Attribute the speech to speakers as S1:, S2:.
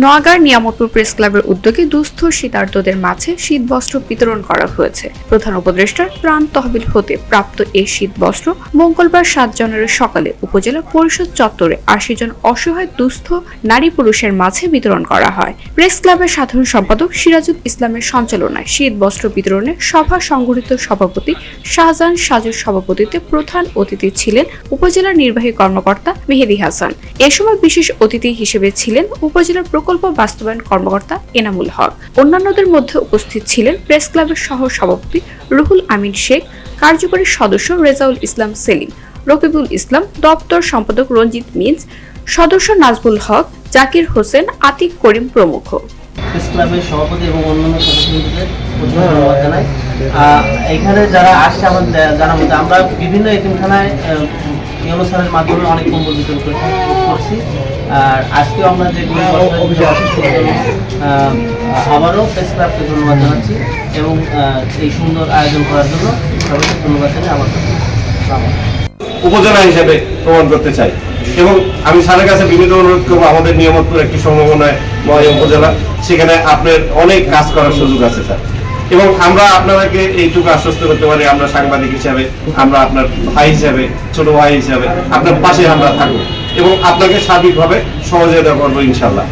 S1: নোয়াগার Niamatpur press ক্লাবের উদ্যোগে দুস্থ শীতার্তদের মাঝে শীত বস্ত্র বিতরণ করা হয়েছে। প্রধান উপদেষ্টার প্রাণ তহবিল হতে প্রাপ্ত এই শীত বস্ত্র মঙ্গলবার সাত জানুয়ারি সকালে উপজেলা পরিষদ চত্বরে আশি জন অসহায় দুস্থ নারী পুরুষের মাঝে বিতরণ করা হয়। প্রেস ক্লাবের সাধারণ সম্পাদক সিরাজুল ইসলামের সঞ্চালনায় শীত বস্ত্র বিতরণে সভা সংগঠিত সভাপতি শাহজাহান সাজুর সভাপতিত্বে প্রধান অতিথি ছিলেন উপজেলার নির্বাহী কর্মকর্তা মেহেদি হাসান। এ সময় বিশেষ অতিথি হিসেবে ছিলেন উপজেলার প্রকল্প বাস্তবায়ন কর্মকর্তা এনামুল হক। অন্যান্যদের মধ্যে উপস্থিত ছিলেন প্রেস ক্লাবের সহ সভাপতি রুহুল আমিন শেখ, কার্যকরী সদস্য রেজাউল ইসলাম সেলিম রকিবুল ইসলাম, দপ্তর সম্পাদক রঞ্জিত মিন্স, সদস্য নাজবুল হক, জাকির হোসেন, আতিক করিম প্রমুখ।
S2: প্রেস ক্লাবের সভাপতি এবং অন্যান্য সদস্যদের ধন্যবাদ জানাই এখানে যারা আসছে আমার জানার মধ্যে, আমরা বিভিন্ন এতিমখানায় ইউনো মাধ্যমে অনেক কম্বল বিতরণ করে- করছি। আর আজকেও আমরা যে আবারও প্রেস ক্লাবকে ধন্যবাদ জানাচ্ছি এবং এই সুন্দর আয়োজন করার জন্য সবাইকে ধন্যবাদ জানাই আমার
S3: উপজেলা হিসেবে প্রমাণ করতে চাই। এবং আমি স্যারের কাছে বিনীত অনুরোধ করব আমাদের নিয়ামতপুর একটি সমন্বয় ময় উপজেলা সেখানে আপনার অনেক কাজ করার সুযোগ আছে স্যার। এবং আমরা আপনাদেরকে এইটুকু আশ্বস্ত করতে পারি আমরা সাংবাদিক হিসাবে আমরা আপনার ভাই হিসাবে ছোট ভাই হিসাবে আপনার পাশে আমরা থাকব। এবং আপনাকে সার্বিকভাবে সহযোগিতা করব ইনশাল্লাহ।